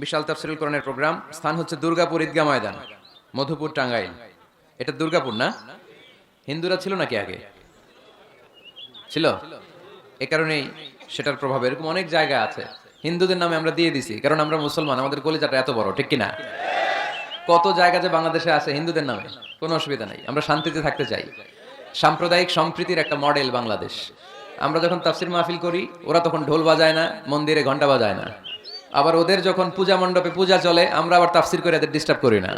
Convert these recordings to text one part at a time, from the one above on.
বিশাল তাফসিরুল কোরআনের প্রোগ্রাম, স্থান হচ্ছে দুর্গাপুর ঈদগাহ ময়দান, মধুপুর টাঙ্গাইল। এটা দুর্গাপুর না? হিন্দুরা ছিল নাকি আগে? ছিল? এ কারণেই সেটার প্রভাব, এরকম অনেক জায়গা আছে। হিন্দুদের নামে আমরা দিয়ে দিছি, কারণ আমরা মুসলমান, আমাদের কলিজাটা এত বড়, ঠিক কিনা? কত জায়গা যে বাংলাদেশে আছে হিন্দুদের নামে, কোনো অসুবিধা নাই, আমরা শান্তিতে থাকতে চাই। সাম্প্রদায়িক সম্প্রীতির একটা মডেল বাংলাদেশ। আমরা যখন তাফসির মাহফিল করি, ওরা তখন ঢোল বাজায় না, মন্দিরে ঘণ্টা বাজায় না। আবার ওদের যখন পূজা মণ্ডপে পূজা চলে, আমরা আবার তাফসির করে এদের ডিস্টার্ব করি না।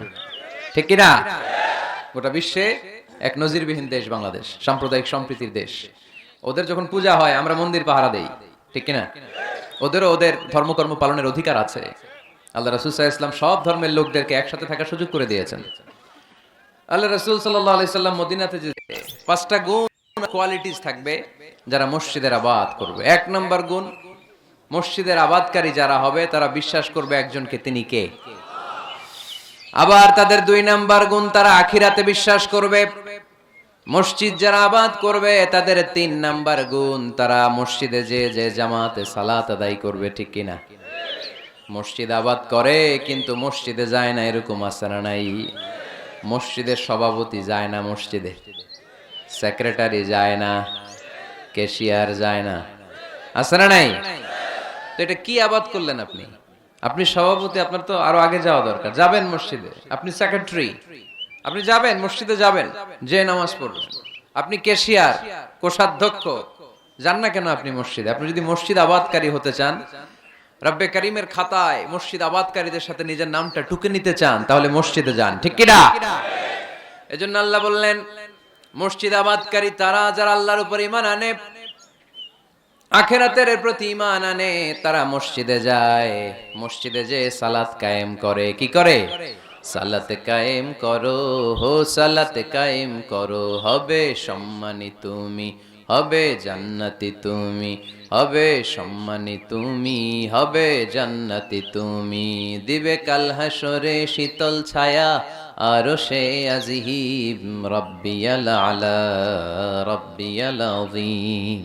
ঠিক কিনা? গোটা বিশ্বে এক নজিরবিহীন দেশ বাংলাদেশ, সাম্প্রদায়িক সম্প্রীতির দেশ। ওদের যখন পূজা হয়, আমরা মন্দির পাহারা দেই। ঠিক কিনা? ওদেরও ওদের ধর্মকর্ম পালনের অধিকার আছে। আল্লাহ রসুল ইসলাম সব ধর্মের লোকদেরকে একসাথে থাকার সুযোগ করে দিয়েছেন। আল্লাহ রসুল সাল্লাহ আলি সাল্লাম মদিনাতে যে পাঁচটা গুণ কোয়ালিটিস থাকবে, যারা মসজিদের আবাদ করবে। এক নম্বর গুণ মসজিদের আবাদকারী যারা হবে, তারা বিশ্বাস করবে একজনকে, তিনি কে? আবার তাদের দুই নাম্বার গুণ, তারা আখিরাতে বিশ্বাস করবে। মসজিদ যারা আবাদ করবে, তাদের তিন নাম্বার গুণ, তারা মসজিদে যে যে জামাতে সালাত আদায় করবে, ঠিক কিনা মসজিদ আবাদ করে, কিন্তু মসজিদে যায় না, এরকম না নাই? মসজিদের সভাপতি যায় না মসজিদে। সেক্রেটারি যায় না কেশিয়ার যায় না। না নাই? তো এটা কি আবাদ করলেন আপনি? আপনি সভাপতি, আপনার তো আরও আগে যাওয়া দরকার। যাবেন মসজিদে। আপনি সেক্রেটারি আপনি যাবেন, মসজিদে যাবেন, যে নামাজ পড়বেন। আপনি ক্যাশিয়ার কোষাধ্যক্ষ। যান না কেন আপনি মসজিদে? আপনি যদি মসজিদ আবাদকারী হতে চান, রব্বে করিমের খাতায় মসজিদ আবাদকারীদের সাথে নিজের নামটা টুকে নিতে চান, তাহলে মসজিদে যান। ঠিক কিনা এজন্য আল্লাহ বললেন, মসজিদ আবাদকারী তারা যারা আল্লাহর উপর ইমান আনে আখেরাতের প্রতি ইমান আনে, তারা মসজিদে যায়। মসজিদে যে সালাত কায়েম করে, কি করে? সালাত কায়েম করো, হো সালাত কায়েম করো, হবে সম্মানী তুমি, হবে জান্নাতি তুমি, হবে সম্মানী তুমি, হবে জান্নাতি তুমি। দিবে কাল হাসরে শীতল ছায়া, আরও সে আজিহিব রব্বিয়াল আলা, রব্বিয়াল আযীম।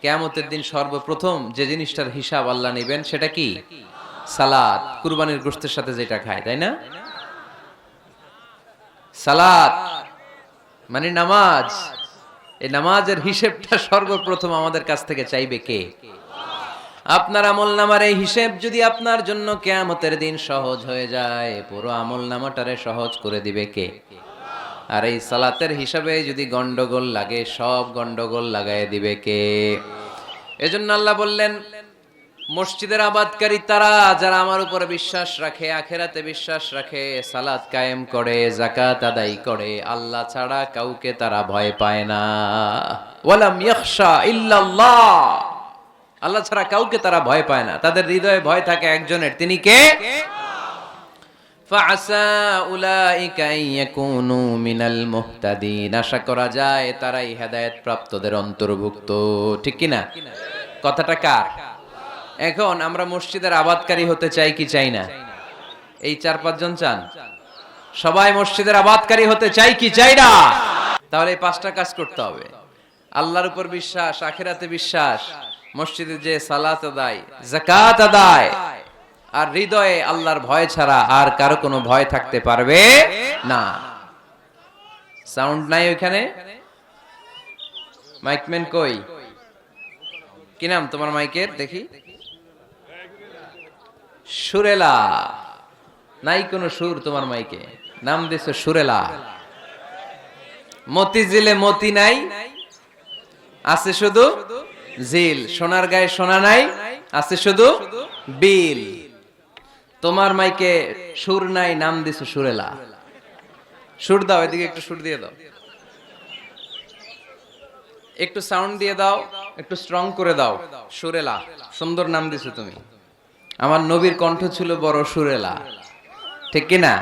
কিয়ামতের দিন সর্বপ্রথম যে জিনিসটার হিসাব আল্লাহ নেবেন সেটা কি? সালাত কুরবানির গোশতের সাথে যেটা খায়, তাই না? সালাত মানে নামাজ। এই নামাজের হিসেবটা সর্বপ্রথম আমাদের কাছ থেকে চাইবে কে? আপনার আমল নামার এই হিসেব যদি আপনার জন্য কেয়ামতের দিন সহজ হয়ে যায়, পুরো আমল নামাটারে সহজ করে দিবে কে? আর এই সালাতের হিসাবে যদি গন্ডগোল লাগে, সব গন্ডগোল লাগাই দিবে কে? এজন্য আল্লাহ বললেন, মসজিদের আবাদকারী তারা যারা আমার উপরে বিশ্বাস রাখে, আখেরাতে বিশ্বাস রাখে, সালাত কায়েম করে জাকাত আদায় করে, আল্লাহ ছাড়া কাউকে তারা ভয় পায় না। ওয়ালাম ইয়াখশা ইল্লাল্লাহ। আল্লাহ ছাড়া কাউকে তারা ভয় পায় না। তাদের হৃদয়ে ভয় থাকে একজনের। তিনি কে? আশা করা যায় তারাই হেদায়েত প্রাপ্তদের অন্তর্ভুক্ত। ঠিক কি না কথাটা কার? এখন আমরা মসজিদের আবাদকারী হতে চাই কি চাই না? এই চার পাঁচজন চান? সবাই মসজিদের আবাদকারী হতে চাই কি চাই না? তাহলে এই পাঁচটা কাজ করতে হবে। আল্লাহর উপর বিশ্বাস, আখেরাতে বিশ্বাস। মসজিদে যে সালাত আদায় জাকাত আদায়, আর হৃদয়ে আল্লাহর ভয় ছাড়া আর কারও কোনো ভয় থাকতে পারবে না। সাউন্ড নাই ওইখানে? মাইকম্যান কই? কি নাম তোমার মাইকের? দেখি। সুরেলা। নাই কোনো সুর তোমার মাইকে? নাম দিছে সুরেলা। মতি জিলে মতি নাই? আছে শুধু? জিল। সোনার গায়ে সোনা নাই, আছে শুধু বিল। তোমার মাইকে সুর নাই, নাম দিছে সুরেলা। সুর দাও, এদিকে একটু সুর দিয়ে দাও। একটু সাউন্ড দিয়ে দাও, একটু স্ট্রং করে দাও। সুরেলা, সুন্দর নাম দিছো তুমি। আমার নবীর কণ্ঠ ছিল বড় সুরেলা। ঠিক কি না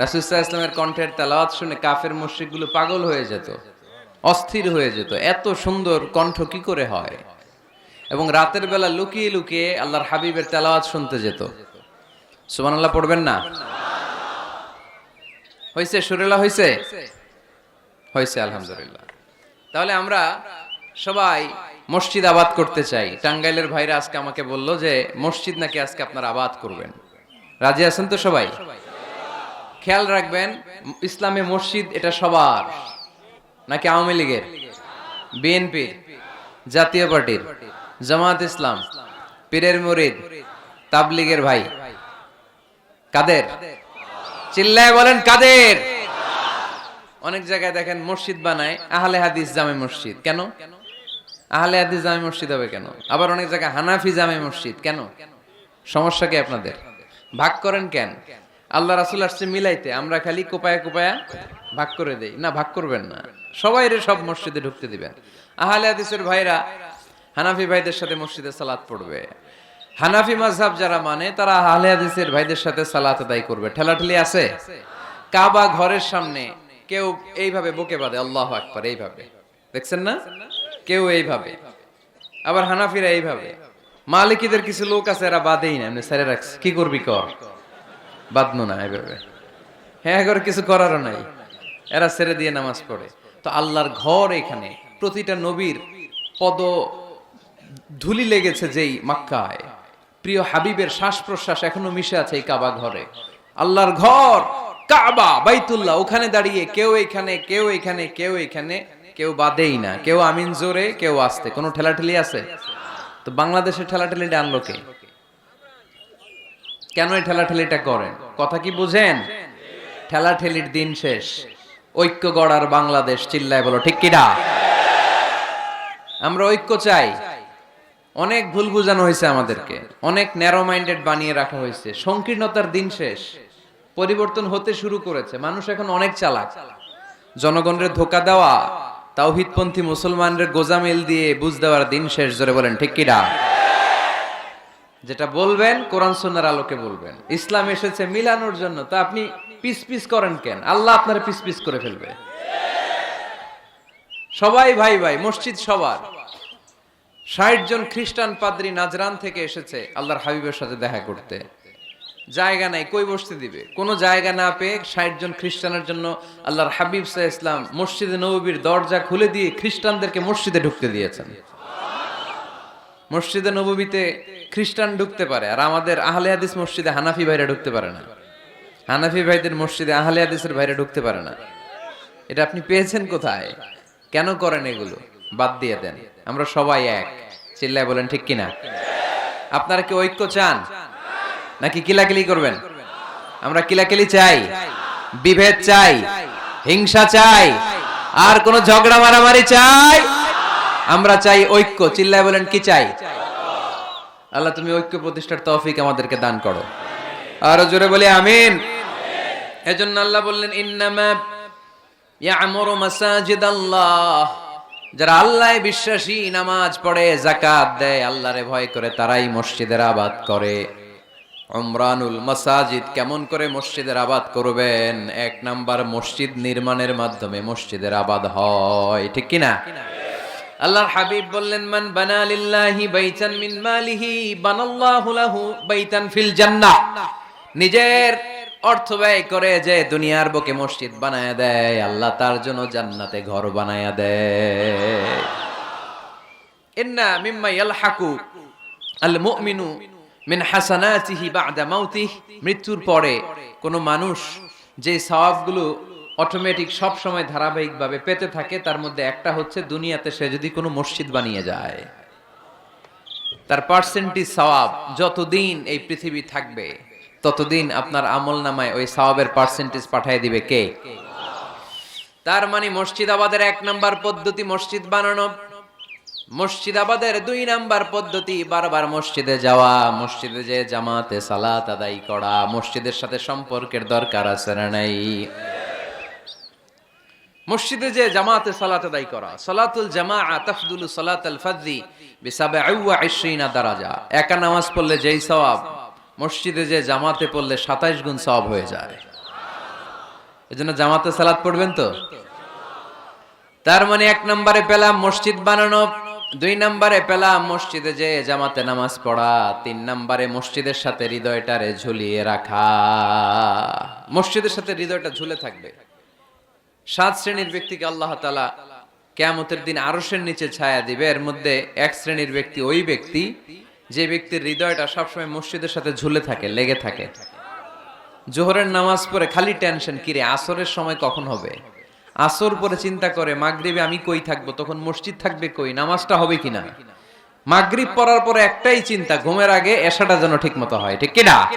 রাসুসাহ ইসলামের কণ্ঠের তেলাওয়াত শুনে কাফের মুশরিকগুলো পাগল হয়ে যেত। অস্থির হয়ে যেত। এত সুন্দর কণ্ঠ কি করে হয়? এবং রাতের বেলা লুকিয়ে লুকিয়ে আল্লাহর হাবিবের তেলাওয়াত শুনতে যেত। সুবহানাল্লাহ পড়বেন না? হয়েছে সুরেলা হয়েছে হয়েছে আলহামদুলিল্লাহ। তাহলে আমরা সবাই মসজিদ আবাদ করতে চাই। টাঙ্গাইলের ভাইরা আজকে আমাকে বলল যে, মসজিদ নাকি আজকে আপনারা আবাদ করবেন। রাজি আছেন তো সবাই? খেয়াল রাখবেন, ইসলামে মসজিদ এটা সবার। নাকি আওয়ামী লীগের? বিএনপির, জাতীয় পার্টির, জামাত ইসলাম, পীরের মুরিদ, তাবলিগের ভাই। কাদের? চিল্লায় বলেন কাদের? অনেক জায়গায় দেখেন মসজিদ বানায়, আহলে হাদিস জামে মসজিদ। কেন? আহলে হাদিস জামে মসজিদ হবে কেন? আবার অনেক জায়গায় হানাফি জামে মসজিদ। কেন? সমস্যা কি আপনাদের? ভাগ করেন কেন? আল্লাহ রাসুল আসছে মিলাইতে, আমরা খালি কোপায়া কোপায়া ভাগ করে দেই। না, ভাগ করবেন না। সবাই রে সব মসজিদে ঢুকতে দিবেন আহলে হাদিসের ভাইরা, হানাফি ভাইদের সাথে মসজিদে সালাত পড়বে। হানাফি মাযহাব যারা মানে তারা আহলে হাদিসের ভাইদের সাথে সালাত আদায় করবে। ঠেলাঠেলি আছে? কাবা ঘরের সামনে কেউ এইভাবে বুকে বাঁধে, আল্লাহ আকবার, এইভাবে। দেখছেন না? কেউ এইভাবে। আবার হানাফিরা এইভাবে। মালিকিদের কিছু লোক আছে, এরা বাদেই না, এমনি সারে রাখছে। কি করবি কর বাদনো না এভাবে। হ্যাঁ এবার কিছু করারও নাই। এরা ছেড়ে দিয়ে নামাজ পড়ে। তো আল্লাহর ঘর এখানে, প্রতিটা নবীর পদ ধুলি লেগেছে যেই মাক্কায়। প্রিয় হাবিবের শ্বাস প্রশ্বাস এখনও মিশে আছে এই কাবা ঘরে। আল্লাহর ঘর, কাবা, বাইতুল্লাহ, ওখানে দাঁড়িয়ে কেউ এখানে কেউ এখানে কেউ এখানে, কেউ বাদেই না, কেউ আমিন জোরে, কেউ আসতে। কোনো ঠেলাঠেলি আছে? তো বাংলাদেশের ঠেলাঠেলিটা আনলো কে? কেন এই ঠেলাঠেলিটা করেন? কথা কি বুঝেন? ঠেলাঠেলির দিন শেষ। ঐক্য গড়ার বাংলাদেশ চিল্লায় বলো, ঠিক কিনা? আমরা ঐক্য চাই। অনেক ভুল বুঝানো হয়েছে আমাদেরকে। অনেক ন্যারো মাইন্ডেড বানিয়ে রাখা হয়েছে। সংকীর্ণতার দিন শেষ। পরিবর্তন হতে শুরু করেছে। মানুষ এখন অনেক চালাক। জনগণের ধোকা দেওয়া, তাওহিদপন্থী মুসলমানদের গোজামিল দিয়ে বুঝ দেওয়ার দিন শেষ, জোরে বলেন, ঠিক কিনা? যেটা বলবেন, কোরআন সুন্নার আলোকে বলবেন। ইসলাম এসেছে মিলানোর জন্য। তা আপনি পিস পিস করেন কেন? আল্লাহ আপনার পিস পিস করে ফেলবে। সবাই ভাই ভাই, মসজিদ সবার। ষাট জন খ্রিস্টান পাদ্রী নাজরান থেকে এসেছে আল্লাহর হাবিবের সাথে দেখা করতে। জায়গা নাই, কই বসতে দিবে? কোনো জায়গা না পেয়ে ষাট জন খ্রিস্টানের জন্য আল্লাহর হাবিব সাহ ইসলাম মসজিদে নবীর দরজা খুলে দিয়ে খ্রিস্টানদেরকে মসজিদে ঢুকতে দিয়েছেন। মসজিদে নবীতে খ্রিস্টান ঢুকতে পারে, আর আমাদের আহলে হাদিস মসজিদে হানাফি ভাইরা ঢুকতে পারে না। হানাফি ভাইদের মসজিদে আহলে হাদিসের ভাইরা ঢুকতে পারে না। এটা আপনি পেয়েছেন কোথায়? কেন করেন এগুলো? বাদ দিয়ে দেন। আমরা সবাই এক। চিল্লায় বলেন, ঠিক কিনা? আপনারা কি ঐক্য চান? নাকি কিলাকিলি করবেন? আমরা কিলাকিলি চাই, বিভেদ চাই, হিংসা চাই, আর কোন ঝগড়া মারামারি চাই? আমরা চাই ঐক্য। চিল্লায় বলেন, কি চাই? আল্লাহ, তুমি ঐক্য প্রতিষ্ঠার তৌফিক আমাদেরকে দান করো। আরও জোরে বলি আমিন। এজন্য আল্লাহ বললেন, ইন্নামা ইয়ামুরু মাসাজিদাল্লাহ। যারা আল্লাহ বিশ্বাসী, নামাজ পড়ে জাকাত দেয়, আল্লাহরে ভয় করে, তারাই মসজিদের আবাদ করে। অমরানুল মাসাজিদ কেমন করে মসজিদের আবাদ করবেন? এক নাম্বার মসজিদ নির্মাণের মাধ্যমে মসজিদের আবাদ হয়, ঠিক কিনা? আল্লাহর হাবিব বললেন, মান বানালিল্লাহি বাইতান মিন মালিহি বানাল্লাহু লাহু বাইতান ফিল জান্নাহ। নিজের অর্থ ব্যয় করে যে দুনিয়ার বুকে মসজিদ বানায় দেয়, আল্লাহ তার জন্য জান্নাতে ঘর বানায়া দেয়। মিন মাউতিহি। মৃত্যুর পরে কোন মানুষ যে সওয়াবগুলো অটোমেটিক সব সময় ধারাবাহিকভাবে পেতে থাকে, তার মধ্যে একটা হচ্ছে দুনিয়াতে সে যদি কোনো মসজিদ বানিয়ে যায়, তার পার্সেন্টেজ সওয়াব যতদিন এই পৃথিবী থাকবে। ততদিন আপনার আমল নামায় ওই সওয়াবের পার্সেন্টেজ পাঠিয়ে দিবে কে? তার মানে মসজিদ আবাদের এক নাম্বার পদ্ধতি মসজিদ বানানো। মসজিদ আবাদের দুই নাম্বার পদ্ধতি বারবার মসজিদে যাওয়া, মসজিদে যে জামাতে সালাত আদায় করা, মসজিদের সাথে সম্পর্কের দরকার আছে না নাই? মসজিদে যে জামাতে সালাত আদায় করা, সালাতুল জামা তাফদুল সালাত আল ফাদ্দি বিসাবে আউয়া ইশরিনা দারাজা। একা নামাজ পড়লে যেই সওয়াব মসজিদে যে জামাতে পড়লে সাতাইশ গুণ সব হয়ে যায়। এজন্য জামাতে সালাত পড়বেন তো? তার মানে এক নম্বরে পেলাম মসজিদ বানানো, দুই নম্বরে পেলাম মসজিদে যে জামাতে নামাজ পড়া, তিন নম্বরে মসজিদের সাথে হৃদয়টারে ঝুলিয়ে রাখা। মসজিদের সাথে হৃদয়টা ঝুলে থাকবে। সাত শ্রেণির ব্যক্তিকে আল্লাহ তালা কেয়ামতের দিন আরসের নিচে ছায়া দিবে। এর মধ্যে এক শ্রেণির ব্যক্তি ওই ব্যক্তি যে ব্যক্তির হৃদয়টা সবসময় মসজিদের সাথে ঝুলে থাকে, লেগে থাকে। জোহরের নামাজ পড়ে খালি টেনশন, কিরে, আসরের সময় কখন হবে? আসর পরে চিন্তা করে, মাগরিবে আমি কই থাকব? তখন মসজিদ থাকবে কই, নামাজটা হবে কিনা? মাগরিব পড়ার পরে একটাই চিন্তা, ঘুমের আগে এশাটা যেন ঠিক মতো হয়। ঠিক কিনা?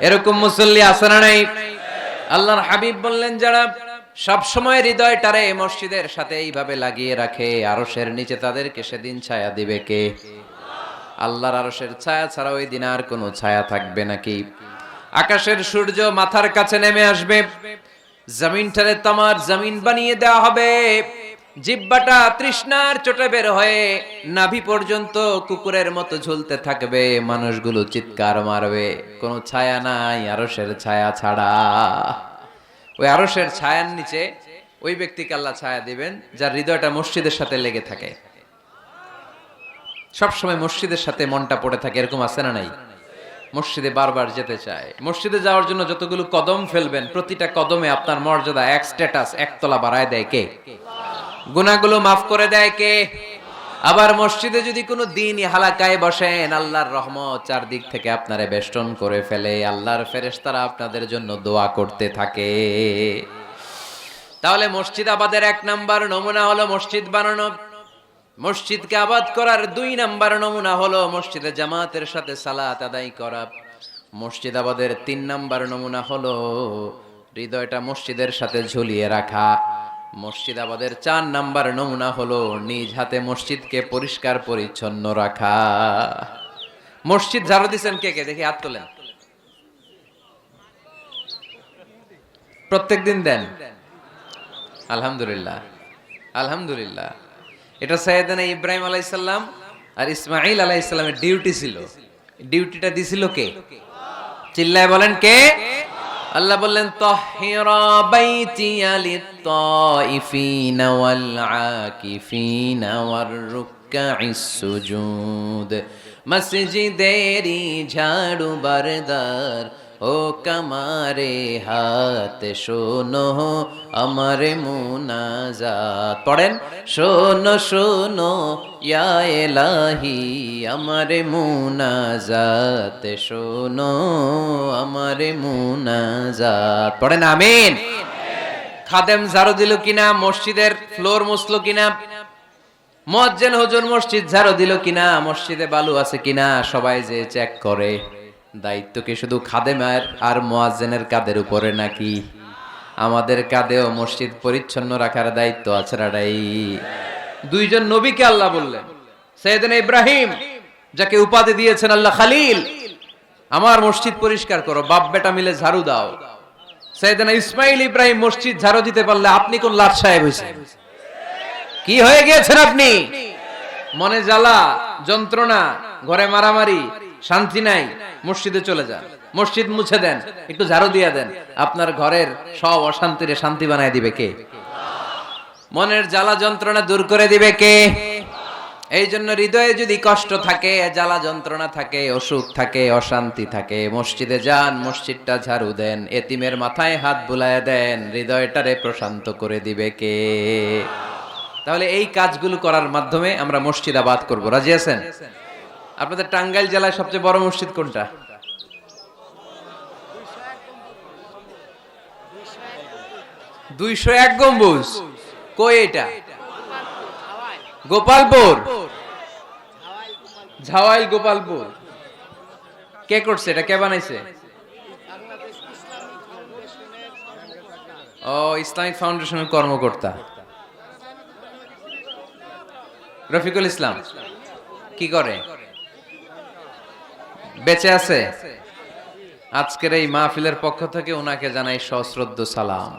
এরকম মুসল্লি আছে না নাই? আল্লাহর হাবিব বললেন, যারা সব সময় হৃদয়টারে মসজিদের সাথে এইভাবে লাগিয়ে রাখে, আরশের নিচে তাদেরকে সেদিন ছায়া দিবে কে? আল্লাহর আরশের ছায়া ছাড়া ওই দিন আর কোনো ছায়া থাকবে নাকি? আকাশের সূর্য মাথার কাছে নেমে আসবে। জমিনটারে তামার জমিন বানিয়ে দেওয়া হবে। জিব্বাটা তৃষ্ণার চোটে বের হয়ে নাভি পর্যন্ত কুকুরের মতো ঝুলতে থাকবে। মানুষগুলো চিৎকার মারবে। কোনো ছায়া নাই আরশের ছায়া ছাড়া। ওই আরশের ছায়ার নিচে ওই ব্যক্তিকে আল্লাহ ছায়া দিবেন, যার হৃদয়টা মসজিদের সাথে লেগে থাকে। সবসময় মসজিদের সাথে মনটা পড়ে থাকে, এরকম আছে না নাই? মসজিদে বারবার যেতে চায়। মসজিদে যাওয়ার জন্য যতগুলো কদম ফেলবেন, প্রতিটা কদমে আপনার মর্যাদা এক স্ট্যাটাস একতলা বাড়ায় দেয় কে? গুনাহগুলো মাফ করে দেয় কে? আবার মসজিদে যদি কোনো দিনই হালাকায় বসেন, আল্লাহর রহমত চারদিক থেকে আপনারে বেষ্টন করে ফেলে। আল্লাহর ফেরেশতারা আপনাদের জন্য দোয়া করতে থাকে। তাহলে মসজিদ আবাদের এক নাম্বার, নমুনা হলো মসজিদ বানানো। মসজিদকে আবাদ করার দুই নাম্বার নমুনা হলো মসজিদে জামাতের সাথে সালাত আদায় করা। মসজিদ আবাদের তিন নাম্বার নমুনা হলো হৃদয়টা মসজিদের সাথে ঝুলিয়ে রাখা। মসজিদ আবাদের চার নাম্বার নমুনা হলো নিজ হাতে মসজিদকে পরিষ্কার পরিচ্ছন্ন রাখা। মসজিদ ঝাড়ু দিচ্ছেন কে কে? দেখি হাত তোলেন। প্রত্যেক দিন দেন? আলহামদুলিল্লাহ। আলহামদুলিল্লাহ। এটা সৈয়দানা ইব্রাহিম আলাইসাল্লাম আর ইসমাইল আলাইসাল্লামের ডিউটি ছিল। ডিউটিটা দিছিল কে? চিল্লায় বলেন কে? আল্লাহ বললেন তাহিরা বাইতিয়া লিত-তাইফিনা ওয়াল আকিফিনা ওয়ার রুকআইস সুজুদ। মসজিদেরি ঝাড়ু বারদার ও কামারে হাত, শোনো আমার মুনাজাত। পড়েন? শোনো শোনো, ইয়া এলাহি, আমার মুনাজাত। শোনো আমার মুনাজাত। পড়েন, আমিন। খাদেম ঝাড়ু দিল কিনা, মসজিদের ফ্লোর মুছলো কিনা, মজ্জেন হুজুর মসজিদ ঝাড়ু দিল কিনা, মসজিদে বালু আছে কিনা, সবাই যে চেক করে। দায়িত্ব কি শুধু খাদেমের আর মোয়াজ্জেনের কাদের উপরে নাকি? আমাদের কাঁধেও মসজিদ পরিচ্ছন্ন রাখার দায়িত্ব আছে দুইজন নবীকে আল্লাহ বললেন, সৈয়দিন ইব্রাহিম, যাকে উপাধি দিয়েছেন আল্লাহ খালিল, আমার মসজিদ পরিষ্কার করো বাপ বেটা মিলে ঝাড়ু দাও। সৈয়দিন ইসমাইল ইব্রাহিম মসজিদ ঝাড়ু দিতে পারলে আপনি কোন লাট সাহেব হয়েছেন? কি হয়ে গিয়েছেন আপনি? মনে জ্বালা, যন্ত্রণা, ঘরে মারামারি শান্তি নাই, মসজিদে চলে যান। মসজিদ মুছে দেন, একটু ঝাড়ু দিয়ে দেন। আপনার ঘরের সব অশান্তিরে শান্তি বানায় দিবে কে? মনের জ্বালা যন্ত্রণা দূর করে দিবে কে? এই জন্য হৃদয়ে যদি কষ্ট থাকে, জ্বালা যন্ত্রণা থাকে, অসুখ থাকে, অশান্তি থাকে, মসজিদে যান, মসজিদটা ঝাড়ু দেন, এতিমের মাথায় হাত বুলায় দেন, হৃদয়টারে প্রশান্ত করে দিবে কে? তাহলে এই কাজগুলো করার মাধ্যমে আমরা মসজিদ আবাদ করব। রাজি আছেন? আপনাদের টাঙ্গাইল জেলায় সবচেয়ে বড় মসজিদ কোনটা? দুইশো এক গম্বুজ। কই এটা? গোপালপুর। ঝাওয়াইল গোপালপুর। কে করছে এটা? কে বানাইছে? ও, ইসলামিক ফাউন্ডেশনের কর্মকর্তা। রফিকুল ইসলাম, কি করে? বেঁচে আছে? আজকের এই মাহফিলের পক্ষ থেকে ওনাকে জানাই সশ্রদ্ধ সালাম।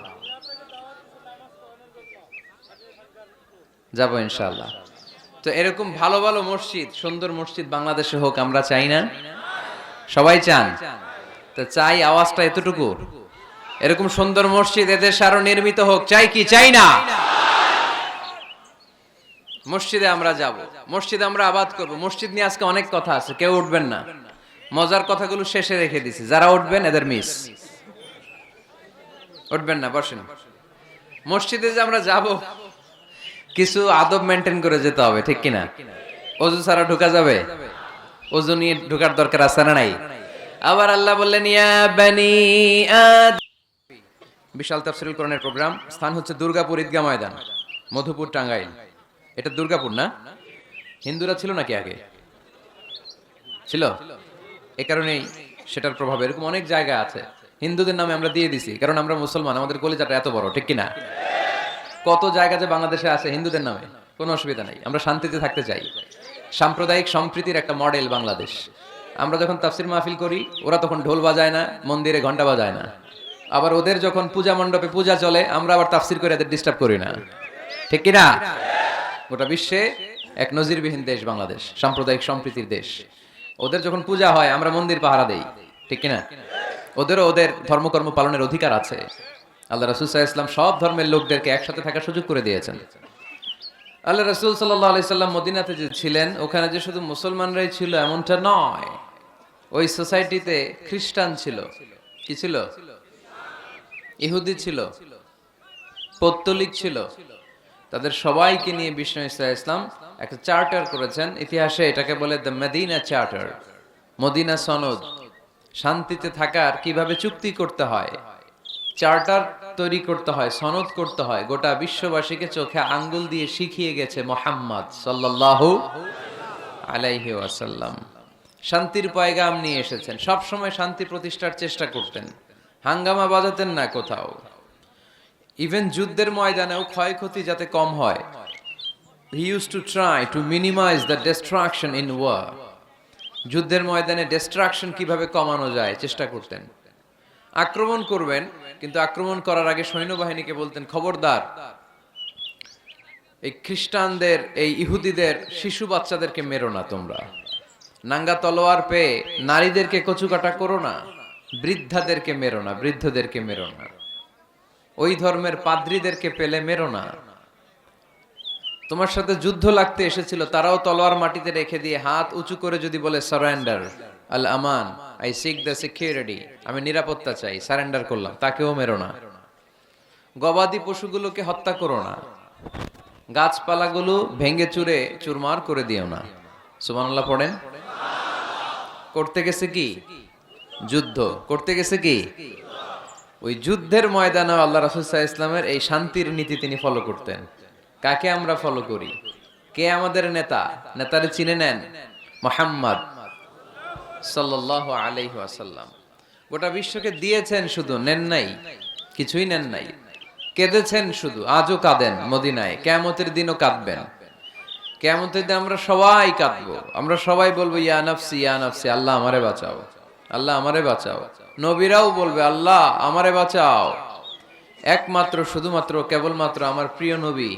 যাব ইনশাল্লাহ তো এরকম ভালো ভালো মসজিদ, সুন্দর মসজিদ বাংলাদেশে হোক, আমরা চাই না? সবাই চান? তো চাই আওয়াজটা এতটুকু। এরকম সুন্দর মসজিদ এদেশে আরও নির্মিত হোক, চাই কি? চাই না? মসজিদে আমরা যাব। মসজিদে আমরা আবাদ করব। মসজিদ নিয়ে আজকে অনেক কথা আছে, কেউ উঠবেন না। মজার কথাগুলো শেষে রেখে দিছি। যারা উঠবেন, এদের মিস উঠবেন না, বসেন। মসজিদে যে আমরা যাব, কিছু আদব মেনটেন করে যেতে হবে, ঠিক কিনা? অজু ছাড়া ঢোকা যাবে? অজু নিয়ে ঢোকার দরকার আছে না নাই? আবার আল্লাহ বললেন, ইয়া বানি আদ বিশাল তাফসিরুল কোরআনের প্রোগ্রাম, স্থান হচ্ছে দুর্গাপুর ঈদগাহ ময়দান, মধুপুর টাঙ্গাইল। এটা দুর্গাপুর না? হিন্দুরা ছিল নাকি আগে? ছিল? এ কারণেই সেটার প্রভাব, এরকম অনেক জায়গা আছে। হিন্দুদের নামে আমরা দিয়ে দিছি, কারণ আমরা মুসলমান, আমাদের কলিজাটা এত বড়, ঠিক কিনা? কত জায়গা যে বাংলাদেশে আছে হিন্দুদের নামে, কোনো অসুবিধা নাই, আমরা শান্তিতে থাকতে চাই। সাম্প্রদায়িক সম্প্রীতির একটা মডেল বাংলাদেশ। আমরা যখন তাফসির মাহফিল করি, ওরা তখন ঢোল বাজায় না, মন্দিরে ঘণ্টা বাজায় না। আবার ওদের যখন পূজা মণ্ডপে পূজা চলে, আমরা আবার তাফসির করে এদের ডিস্টার্ব করি না। ঠিক কিনা? গোটা বিশ্বে এক নজিরবিহীন দেশ বাংলাদেশ, সাম্প্রদায়িক সম্প্রীতির দেশ। ওদের যখন পূজা হয়, আমরা মন্দির পাহারা দেই, ঠিক কিনা? ওদেরও ওদের ধর্মকর্ম পালনের অধিকার আছে। আল্লাহ রসুল ইসলাম সব ধর্মের লোকদেরকে একসাথে থাকার সুযোগ করে দিয়েছেন। আল্লাহ রসুল সাল্লাহ সাল্লাম মদিনাতে যে ছিলেন, ওখানে যে শুধু মুসলমানরাই ছিল, এমনটা নয়। ওই সোসাইটিতে খ্রিস্টান ছিল। কি ছিল? ইহুদি ছিল। পত্তলিক ছিল। তাদের সবাইকে নিয়ে বিষ্ণু ইসা ইসলাম একটা চার্টার করেছেন। ইতিহাসে এটাকে বলে দ্য মেদিনা চার্টার মদিনা সনদ। শান্তিতে থাকার কীভাবে চুক্তি করতে হয়? চার্টার তৈরি করতে হয়, সনদ করতে হয়। গোটা বিশ্ববাসীকে চোখে আঙ্গুল দিয়ে শিখিয়ে গেছে মোহাম্মদ সাল্লাল্লাহু আলাইহি ওয়াসাল্লাম। শান্তির পয়গাম নিয়ে এসেছেন। সব সময় শান্তি প্রতিষ্ঠার চেষ্টা করতেন। হাঙ্গামা বাজাতেন না কোথাও। ইভেন যুদ্ধের ময়দানেও ক্ষয়ক্ষতি যাতে কম হয় he use to try to minimize the destruction in war যুদ্ধের ময়দানে ডিস্ট্রাকশন কীভাবে কমানো যায়, চেষ্টা করতেন। আক্রমণ করবেন, কিন্তু আক্রমণ করার আগে সৈন্যবাহিনীকে বলতেন, খবরদার, এই খ্রিস্টানদের, এই ইহুদিদের শিশু বাচ্চাদেরকে মেরো না তোমরা। নাঙ্গা তলোয়ার পেয়ে নারীদেরকে কচুকাটা করো না, বৃদ্ধাদেরকে মেরো না, বৃদ্ধদেরকে মেরো না। ওই ধর্মের পাদ্রীদেরকে পেলে মেরো না। তোমার সাথে যুদ্ধ লাগতে এসেছিল, তারাও তলোয়ার মাটিতে রেখে দিয়ে হাত উঁচু করে যদি বলে সারেন্ডার আল আমান আই সিক দ্য সিকিউরিটি আমি নিরাপত্তা চাই সারেন্ডার করলাম, তাকেও মেরো না। গবাদি পশুগুলোকে হত্যা করো না। গাছপালাগুলো ভেঙে চুরে চুরমার করে দিও না। সুবহানাল্লাহ পড়েন। করতে গেছে কি? যুদ্ধ। করতে গেছে কি? ওই যুদ্ধের ময়দানে আল্লাহ রাসুল্লাহ ইসলামের এই শান্তির নীতি তিনি ফলো করতেন। কাকে আমরা ফলো করি? কে আমাদের নেতা? নেতারে চিনে নেন? মোহাম্মদ সাল্লাহ আলাইহি আসাল্লাম গোটা বিশ্বকে দিয়েছেন শুধু, নেন নাই, কিছুই নেন নাই। কেঁদেছেন শুধু, আজও কাঁদেন মদিনায় কেমতের দিনও কাঁদবেন। কেমতের দিন আমরা সবাই কাঁদবো। আমরা সবাই বলব ইয়া নাফসি, আল্লাহ আমারে বাঁচাও। আল্লাহ আমারে বাঁচাও। নবীরাও বলবে, আল্লাহ আমারে বাঁচাও। একমাত্র, শুধুমাত্র, কেবলমাত্র আমার প্রিয় নবী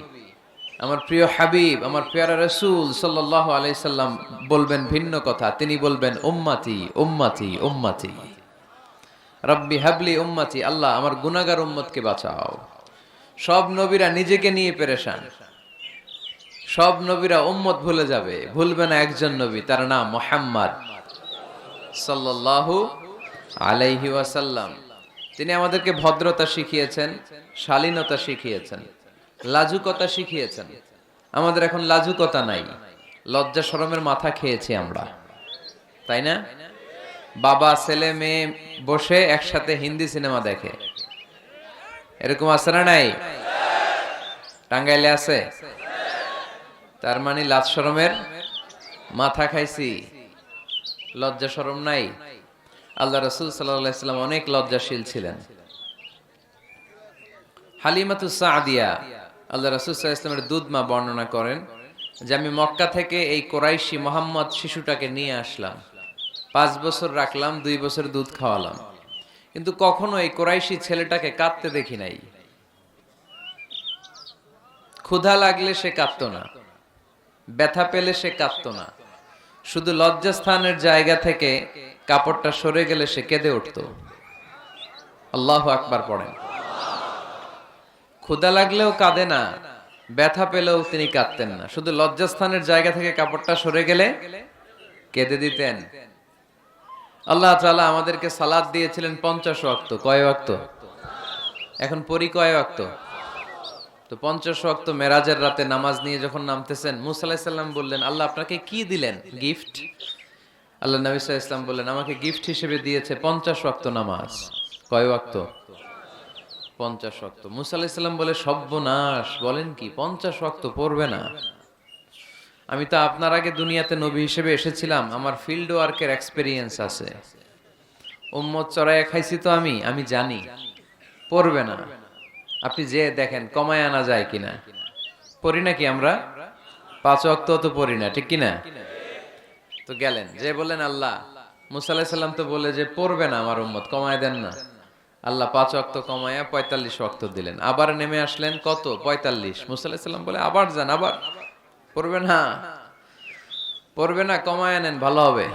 আমার প্রিয় হাবিব, আমার পেয়ারা রসুল সাল্লাহ আলাইসাল্লাম বলবেন ভিন্ন কথা। তিনি বলবেন, উম্মাতি উম্মাতি উম্মাতি। রব্বি হাবলি উম্মাতি, আল্লাহ আমার গুনাগার উম্মতকে বাঁচাও। সব নবীরা নিজেকে নিয়ে পেরেশান। সব নবীরা উম্মত ভুলে যাবে। ভুলবে না একজন নবী, তার নাম মোহাম্মদ সাল্লাল্লাহু আলাইহি ওয়াসাল্লাম। তিনি আমাদেরকে ভদ্রতা শিখিয়েছেন, শালীনতা শিখিয়েছেন। লাজুকতা শিখিয়েছেন। আমাদের এখন লাজুকতা নাই। লজ্জা শরমের মাথা খেয়েছি আমরা। তাই না? বাবা, ছেলে, মেয়ে বসে একসাথে হিন্দি সিনেমা দেখে। এরকম আছে না নাই? টাঙ্গাইলে আছে? তার মানে লাজ শরমের মাথা খাইছি। লজ্জা শরম নাই। আল্লাহ রসুল সাল্লাম অনেক লজ্জাশীল ছিলেন। হালিমাতু সাদিয়া আল্লাহ রসুল ইসলামের দুধ মা বর্ণনা করেন যে আমি মক্কা থেকে এই কোরাইশি মোহাম্মদ শিশুটাকে নিয়ে আসলাম। পাঁচ বছর রাখলাম, দুই বছর দুধ খাওয়ালাম। কিন্তু কখনো এই কোরাইশি ছেলেটাকে কাঁদতে দেখি নাই। ক্ষুধা লাগলে সে কাঁদতো না, ব্যথা পেলে সে কাঁদতো না। শুধু লজ্জাস্থানের জায়গা থেকে কাপড়টা সরে গেলে সে কেঁদে উঠত। আল্লাহ আকবার পড়েন। ক্ষুধা লাগলেও কাঁদে না, ব্যথা পেলেও তিনি কাঁদতেন না। শুধু লজ্জাস্থানের জায়গা থেকে কাপড়টা সরে গেলে কেঁদে দিতেন। আল্লাহ তাআলা আমাদেরকে সালাদ দিয়েছিলেন পঞ্চাশ ওয়াক্ত। কয় ওয়াক্ত? এখন পরি কয় ওয়াক্ত? তো পঞ্চাশ ওয়াক্ত মেরাজের রাতে নামাজ নিয়ে যখন নামতেছেন, মুসা আলাইহিস বললেন, আল্লাহ আপনাকে কি দিলেন? গিফট? আল্লাহ নবী ইসলাম বললেন, আমাকে গিফট হিসেবে দিয়েছে পঞ্চাশ ওয়াক্ত নামাজ। কয় ওয়াক্ত? পঞ্চাশ ওয়াক্ত মুসা আলাইহিস সালাম বলে, সর্বনাশ, বলেন কি, পঞ্চাশ ওয়াক্ত পড়বে না। আমি তো আপনার আগে দুনিয়াতে নবী হিসেবে এসেছিলাম, আমার ফিল্ড ওয়ার্কের এক্সপেরিয়েন্স আছে। উম্মত চড়াইয়া খাইছি তো আমি আমি জানি, পড়বে না। আপনি যে দেখেন, কমায় আনা যায় কিনা। পড়ি নাকি আমরা? পাঁচ অক্ত তো পড়ি না, ঠিক কিনা? তো গেলেন, যে বললেন, আল্লাহ মুসাল্লাহ সাল্লাম তো বলে যে, পড়বে না আমার উম্মত, কমায় দেন না। আল্লাহ পাঁচ অক্ত কমায়া পঁয়তাল্লিশ অক্ত দিলেন। আবার নেমে আসলেন কত? পঁয়তাল্লিশ। মুসাল্লাহ বলে, আবার যান, আবার। পড়বে না। পড়বে না কমায় নেন, ভালো হবে।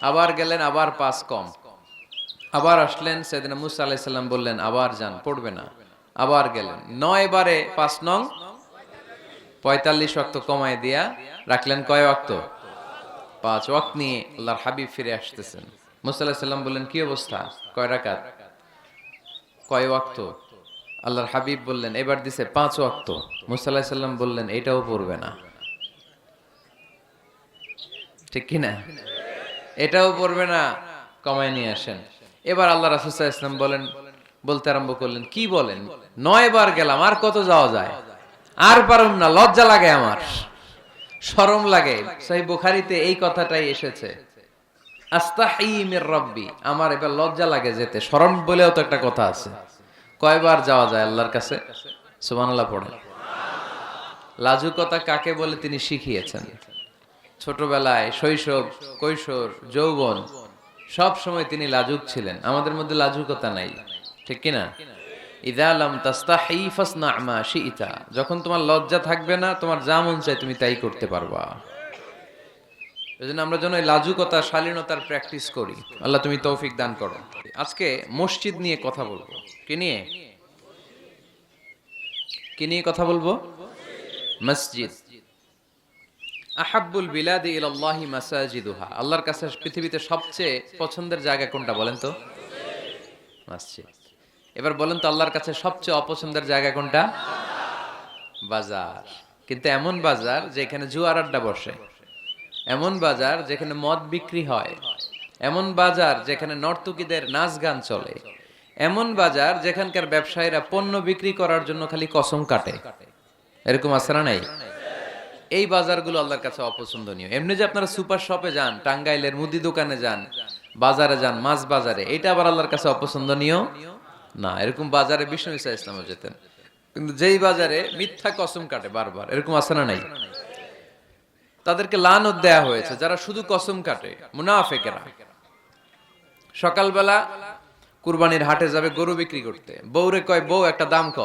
আবার গেলেন, আবার পাঁচ কম। আবার আসলেন। সেদিন মুসা আলাইসাল্লাম বললেন, আবার যান, পড়বে না। আবার গেলেন। নয় বারে পাঁচ নং? পঁয়তাল্লিশ অক্ত কমায় দিয়া রাখলেন কয় অক্ত পাঁচ ওয়াক্ত নিয়ে আল্লাহর হাবিব ফিরে আসতেছেন। মুসা আলাইসাল্লাম বললেন, কি অবস্থা? কয় রাকাত? কয় ওয়াক্ত? আল্লাহর হাবিব বললেন, এবার দিছে পাঁচ ওয়াক্ত। মুসা আলাইসাল্লাম বললেন, এটাও পড়বে না। ঠিক কিনা? এটাও পড়বে না। কমায় নিয়ে আসেন। এবার আল্লাহ রাসুসাহ ইসলাম বলেন, বলতে আরম্ভ করলেন, কি বলেন? নয় বার গেলাম, আর কত যাওয়া যায়? আর পারুম না, লজ্জা লাগে আমার। শরম লাগে। সেই বুখারিতে এই কথাটাই এসেছে। আমার এবার লজ্জা লাগে যেতে। বলেও তো একটা কথা আছে। কয়বার যাওয়া যায় আল্লাহর কাছে? সুবহানাল্লাহ পড়ে। লাজুকতা কাকে বলে তিনি শিখিয়েছেন। ছোটবেলায় শৈশব, কৈশোর, যৌবন, সব সময় তিনি লাজুক ছিলেন। আমাদের মধ্যে লাজুকতা নাই। ঠিক কিনা? ইদালাম তাস্তাহি ফাসনা মা শিইতা যখন তোমার লজ্জা থাকবে না, তোমার যা মন চাই তুমি তাই করতে পারবা। এজন্য আমরা যেন লাজুকতা, শালীনতার প্র্যাকটিস করি। আল্লাহ তুমি তৌফিক দান করো। আজকে মসজিদ নিয়ে কথা বলব। কি নিয়ে? কি নিয়ে কথা বলব? মসজিদ। আহাব্বুল বিলাদি ইলাল্লাহি মাসাজিদুহা। আল্লাহর কাছে পৃথিবীতে সবচেয়ে পছন্দের জায়গা কোনটা বলেন তো? মসজিদ। এবার বলেন তো আল্লাহর কাছে সবচেয়ে অপছন্দের জায়গা কোনটা? বাজার। কিন্তু এমন বাজার যেখানে জুয়ার আড্ডা বসে। এমন বাজার যেখানে মদ বিক্রি হয়, এমন বাজার যেখানে নর্তকীদের নাচ গান চলে, এমন বাজার যেখানকার ব্যবসায়ীরা পণ্য বিক্রি করার জন্য খালি কসম কাটে। এরকম না নাই? এই বাজারগুলো আল্লাহর কাছে অপছন্দনীয়। এমনি যে আপনারা সুপার শপে যান, টাঙ্গাইলের মুদি দোকানে যান, বাজারে যান, মাছ বাজারে, এটা আবার আল্লাহর কাছে অপছন্দনীয়? না, এরকম বাজারে বিষ্ণু ইসা ইসলামও যেতেন। কিন্তু যেই বাজারে মিথ্যা কসম কাটে বারবার, এরকম আছে না নাই? তাদেরকে লানত দেয়া হয়েছে, যারা শুধু কসম কাটে, মুনাফেকেরা। সকালবেলা কুরবানির হাটে যাবে গরু বিক্রি করতে। বউরে কয়, বউ, একটা দাম ক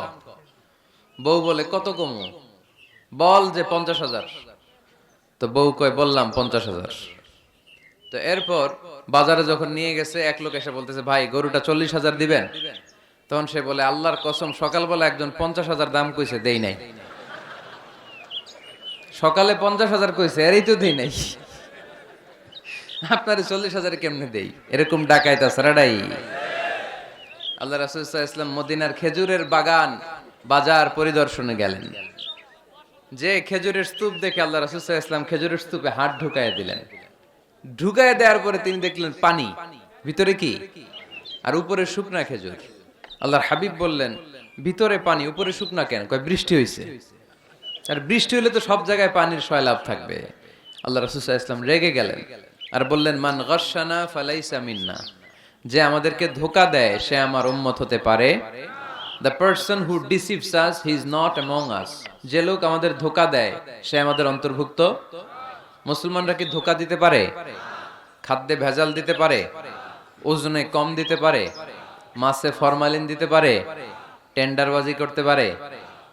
বউ বলে, কত কমু? বল যে পঞ্চাশ হাজার। তো বউ কয়, বললাম পঞ্চাশ হাজার। তো এরপর বাজারে যখন নিয়ে গেছে, এক লোক এসে বলতেছে, ভাই, গরুটা চল্লিশ হাজার দিবেন? তখন সে বলে, আল্লাহর কসম, সকালবেলা একজন পঞ্চাশ হাজার দাম কইছে, দেই নাই। সকালে পঞ্চাশ হাজার কইছে, এরই তো দেই নাই। আপনার চল্লিশ হাজার কেমনে দেই? এরকম ডাকাইতা সারাডাই আল্লাহ রাসুল ইসলাম মদিনার খেজুরের বাগান বাজার পরিদর্শনে গেলেন। যে খেজুরের স্তূপ দেখে আল্লাহ রাসুল ইসলাম খেজুরের স্তূপে হাত ঢুকায় দিলেন। ঢুকায় দেওয়ার পরে তিনি দেখলেন পানি। ভিতরে কি? আর উপরে শুকনা খেজুর। আল্লাহর হাবিব বললেন, ভিতরে পানি, উপরে শুকনা কেন? কয়, বৃষ্টি হয়েছে আর বৃষ্টি হলে তো সব জায়গায় পানির সয়লাভ থাকবে। আল্লাহ রাসুসাহ ইসলাম রেগে গেলেন। আর বললেন, মান গসানা ফালাইসা মিন্না। যে আমাদেরকে ধোকা দেয়, সে আমার উম্মত হতে পারে। The person who deceives us he is not among us যে লোক আমাদের ধোকা দেয়, সে আমাদের অন্তর্ভুক্ত। মুসলমানরা কি ধোকা দিতে পারে? খাদ্যে ভেজাল দিতে পারে? ওজনে কম দিতে পারে? মাছে ফরমালিন দিতে পারে? টেন্ডারবাজি করতে পারে?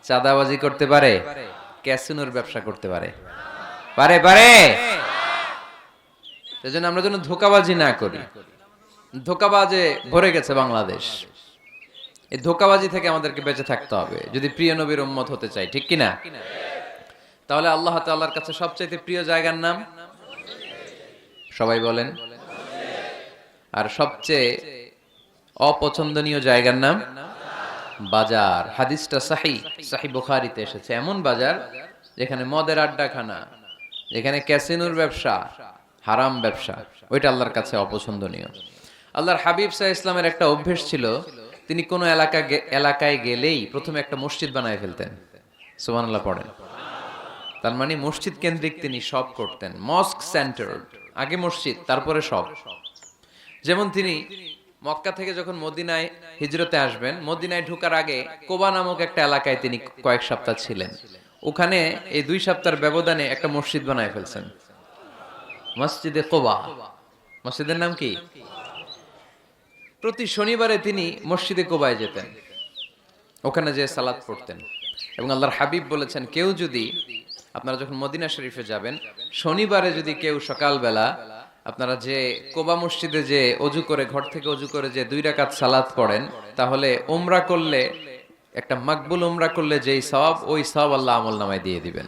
চাঁদাবাজি করতে পারে? ক্যাসিনোর ব্যবসা করতে পারে। পারে পারে। সেজন্য আমরা যেন ধোকাবাজি না করি। ধোকাবাজে ভরে গেছে বাংলাদেশ। এই ধোকাবাজি থেকে আমাদেরকে বেঁচে থাকতে হবে। যদি প্রিয় নবীর উম্মত হতে চাই, ঠিক কিনা? তাহলে আল্লাহ তাআলার কাছে সবচাইতে প্রিয় জায়গার নাম? সবাই বলেন। আর সবচেয়ে অপছন্দনীয় জায়গার নাম? বাজার। হাদিসটা সাহি সাহি বুখারিতে এসেছে। এমন বাজার যেখানে মদের আড্ডাখানা, যেখানে ক্যাসিনোর ব্যবসা, হারাম ব্যবসা, ওইটা আল্লাহর কাছে অপছন্দনীয়। আল্লাহর হাবিব সাহা ইসলামের একটা অভ্যেস ছিল, তিনি কোনো এলাকা এলাকায় গেলেই প্রথমে একটা মসজিদ বানায় ফেলতেন। সুবহানাল্লাহ পড়েন। তার মানে মসজিদ কেন্দ্রিক তিনি সব করতেন। মস্ক সেন্টার, আগে মসজিদ, তারপরে সব। যেমন তিনি মক্কা থেকে যখন মদিনায় হিজরতে আসবেন, মদিনায় ঢোকার আগে কোবা নামক একটা এলাকায় তিনি কয়েক সপ্তাহ ছিলেন। ওখানে এই দুই সপ্তাহের ব্যবধানে একটা মসজিদ বানায় ফেলছেন। মসজিদে কোবা। মসজিদের নাম কি? প্রতি শনিবারে তিনি মসজিদে কোবায় যেতেন। ওখানে যে সালাদ পড়তেন। এবং আল্লাহর হাবিব বলেছেন, কেউ যদি আপনারা যখন মদিনা শরীফে যাবেন, শনিবারে যদি কেউ সকালবেলা আপনারা যে কোবা মসজিদে যে অজু করে, ঘর থেকে অজু করে যে দুই রাকাত সালাত পড়েন, তাহলে ওমরা করলে, একটা মাকবুল ওমরা করলে যেই সব ওই সব আল্লাহ আমল নামায় দিয়ে দিবেন।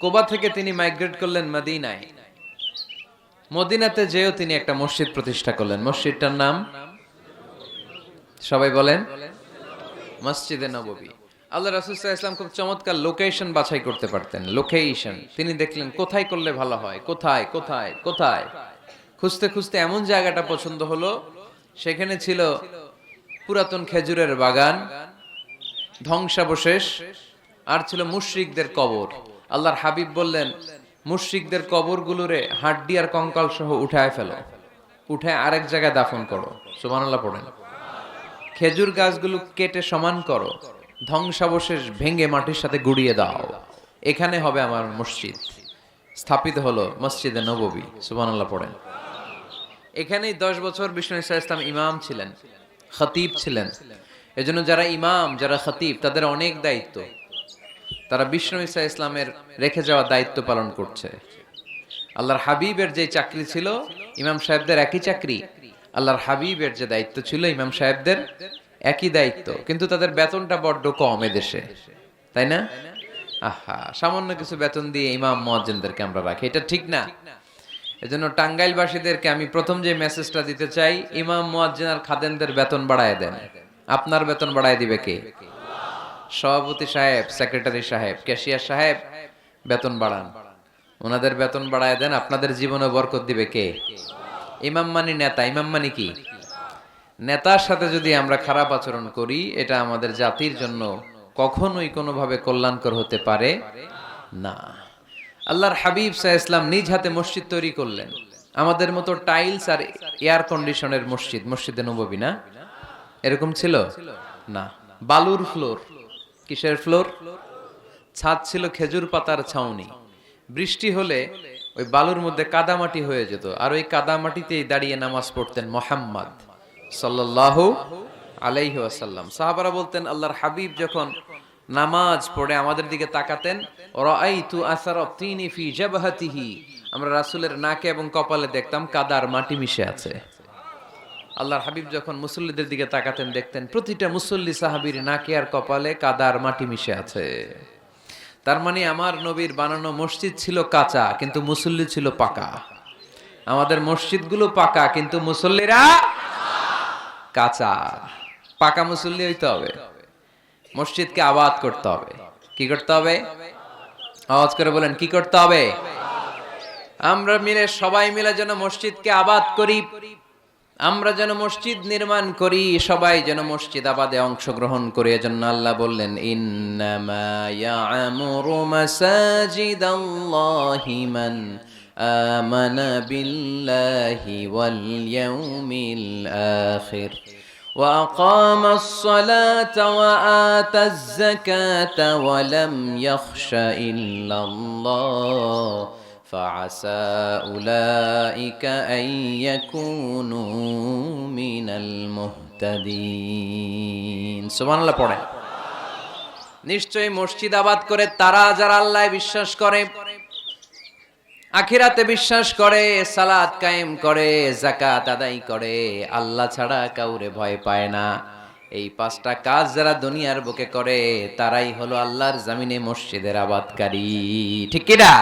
কোবা থেকে তিনি মাইগ্রেট করলেন মদিনায়। মদিনাতে যেও তিনি একটা মসজিদ প্রতিষ্ঠা করলেন। মসজিদটার নাম? সবাই বলেন? মসজিদে নববী। আল্লাহ রাসুল ইসলাম খুব চমৎকার লোকেশন বাছাই করতে পারতেন লোকেশন তিনি দেখলেন, কোথায় করলে ভালো হয়? কোথায়? কোথায়? কোথায়? খুঁজতে খুঁজতে এমন জায়গাটা পছন্দ হলো, সেখানে ছিল পুরাতন খেজুরের বাগান, ধ্বংসাবশেষ, আর ছিল মুশরিকদের কবর। আল্লাহর হাবিব বললেন, মুশরিকদের কবরগুলোরে হাড্ডি আর কঙ্কাল সহ উঠায় ফেলো। উঠে আরেক জায়গায় দাফন করো। সুবহানাল্লাহ পড়েন। খেজুর গাছগুলো কেটে সমান করো। ধ্বংসাবশেষ ভেঙে মাটির সাথে গুড়িয়ে দাও। এখানে হবে আমার মসজিদ। স্থাপিত হলো মসজিদে নববী, সুবহানাল্লাহ পড়েন। এখানেই দশ বছর বিষ্ণু ইসা ইসলাম ইমাম ছিলেন, খতিব ছিলেন। এজন্য যারা ইমাম, যারা খতিব, তাদের অনেক দায়িত্ব। তারা বিষ্ণু ইসা ইসলামের রেখে যাওয়া দায়িত্ব পালন করছে। আল্লাহর হাবিবের যে চাকরি ছিল, ইমাম সাহেবদের একই চাকরি। আল্লাহর হাবিবের যে দায়িত্ব ছিল, ইমাম সাহেবদের একই দায়িত্ব, কিন্তু তাদের বেতনটা বড্ড কম এদেশে। তাই না? আহা, সামান্য কিছু বেতন দিয়ে ইমাম মহাজ্জেনদেরকে আমরা রাখি। এটা ঠিক না। এজন্য টাঙ্গাইলবাসীদেরকে আমি প্রথম যে মেসেজটা দিতে চাই, ইমাম মুয়াজ্জিন আর খাদেনদের বেতন বাড়ায় দেন। আপনার বেতন বাড়ায় দিবে কে? সভাপতি সাহেব সেক্রেটারি সাহেব ক্যাশিয়ার সাহেব, বেতন বাড়ান। ওনাদের বেতন বাড়ায় দেন, আপনাদের জীবনে বরকত দিবে কে? ইমাম মানি নেতা, ইমাম মানি কি? নেতার সাথে যদি আমরা খারাপ আচরণ করি, এটা আমাদের জাতির জন্য কখনোই কোনোভাবে কল্যাণকর হতে পারে না। আল্লাহর হাবিব সাহ ইসলাম নিজ হাতে মসজিদ তৈরি করলেন। আমাদের মতো টাইলস আর এয়ার কন্ডিশনের মসজিদ, মসজিদে নববী না? এরকম ছিল? না। বালুর ফ্লোর। কিসের ফ্লোর? ছাদ ছিল খেজুর পাতার ছাউনি। বৃষ্টি হলে ওই বালুর মধ্যে কাদামাটি হয়ে যেত। আর ওই কাদামাটিতেই দাঁড়িয়ে নামাজ পড়তেন মোহাম্মদ। সাল্লাল্লাহু আলাইহি ওয়াসাল্লাম। সাহাবারা বলতেন, আল্লাহর হাবিব যখন নামাজ পড়ে আমাদের দিকে তাকাতেন, রাআইতু আসার তিনি আমরা রাসূলের নাকে এবং কপালে দেখতাম কাদার মাটি মিশে আছে। আল্লাহর হাবিব যখন মুসল্লিদের দিকে তাকাতেন, দেখতেন প্রতিটা মুসল্লি সাহাবীর নাকে আর কপালে কাদার মাটি মিশে আছে। তার মানে আমার নবীর বানানো মসজিদ ছিল কাঁচা, কিন্তু মুসল্লি ছিল পাকা। আমাদের মসজিদগুলো পাকা, কিন্তু মুসল্লিরা কাঁচা। পাকা মুসল্লি হইতে হবে। মসজিদকে আবাদ করতে হবে। কি করতে হবে? আওয়াজ করে বলেন, কি করতে হবে? আমরা মিলে, সবাই মিলে যেন মসজিদকে আবাদ করি। আমরা যেন মসজিদ নির্মাণ করি। সবাই যেন মসজিদ আবাদে অংশগ্রহণ করি। এজন্য আল্লাহ বললেন, ইন্নামা ইয়ামুরু মাসাজিদাল্লাহি মান আমানা বিল্লাহি ওয়াল ইয়াউমিল আখির وأقام الصلاة وآتى الزكاة ولم يخش إلا الله فعسى أولئك أن يكونوا من المهتدين سبحان الله পড়েন নিশ্চয়ই মসজিদ আবাদ করে তারা যারা আল্লাহ বিশ্বাস করে আখিরাতে বিশ্বাস করে, সালাত কায়েম করে জাকাত আদায় করে। আল্লাহ ছাড়া কাউরে ভয় পায় না। এই পাঁচটা কাজ যারা দুনিয়ার বুকে করে, তারাই হলো আল্লাহর জামিনে মসজিদের আবাদকারী। ঠিক কিনা?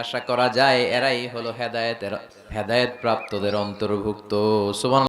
আশা করা যায়, এরাই হলো হেদায়েতের হেদায়েত প্রাপ্তদের অন্তর্ভুক্ত। সুবহান